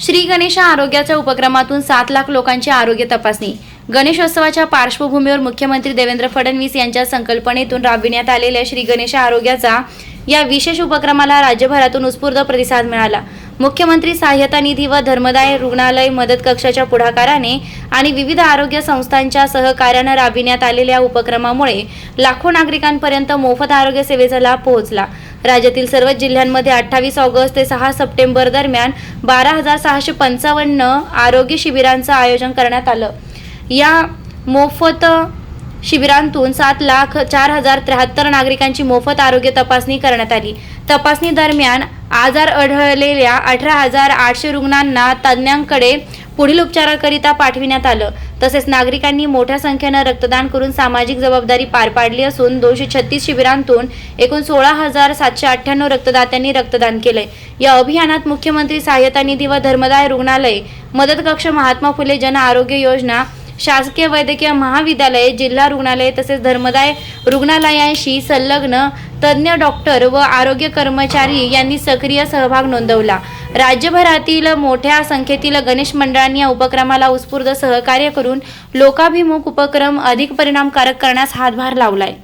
श्री गणेश आरोग्याच्या उपक्रमातून सात लाख लोकांची आरोग्य तपासणी. गणेशोत्सवाच्या पार्श्वभूमीवर मुख्यमंत्री देवेंद्र फडणवीस यांच्या संकल्पनेतून राबविण्यात आलेल्या श्री गणेश आरोग्याचा या विशेष उपक्रमाला राज्यभरातून उत्स्फूर्त प्रतिसाद मिळाला. मुख्यमंत्री सहाय्यता निधी व धर्मदाय रुग्णालय मदत कक्षाच्या पुढाकाराने आणि विविध आरोग्य संस्थांच्या सहकार्यानं राबविण्यात आलेल्या उपक्रमामुळे लाखो नागरिकांपर्यंत मोफत आरोग्य सेवेचा लाभ पोहोचला. राज्यातील सर्व जिल्ह्यांमध्ये अठ्ठावीस ऑगस्ट ते सहा सप्टेंबर दरम्यान बारा हजार सहाशे पंचावन्न आरोग्य शिबिरांचं आयोजन करण्यात आलं. या मोफत शिबिरांतून सात लाख चार हजार त्र्याहत्तर नागरिकांची मोफत आरोग्य तपासणी करण्यात आली. तपासणी दरम्यान आजार आढळलेल्या अठरा हजार आठशे रुग्णांना तज्ज्ञांकडे पुढील उपचाराकरिता पाठविण्यात आलं. तसेच नागरिकांनी मोठ्या संख्येनं रक्तदान करून सामाजिक जबाबदारी पार पाडली असून दोनशे छत्तीस शिबिरांतून एकूण सोळा हजार सातशे अठ्ठ्याण्णव रक्तदात्यांनी रक्तदान केले. या अभियानात मुख्यमंत्री सहाय्यता निधी व धर्मदाय रुग्णालय मदत कक्ष महात्मा फुले जन आरोग्य योजना शासकीय वैद्यकीय महाविद्यालय जिल्हा रुग्णालय तसेच धर्मदाय रुग्णालयांशी संलग्न तज्ज्ञ डॉक्टर व आरोग्य कर्मचारी यांनी सक्रिय सहभाग नोंदवला. राज्यभरातील मोठ्या संख्येतील गणेश मंडळांनी या उपक्रमाला उत्स्फूर्त सहकार्य करून लोकाभिमुख उपक्रम अधिक परिणामकारक करण्यास हातभार लावलाय.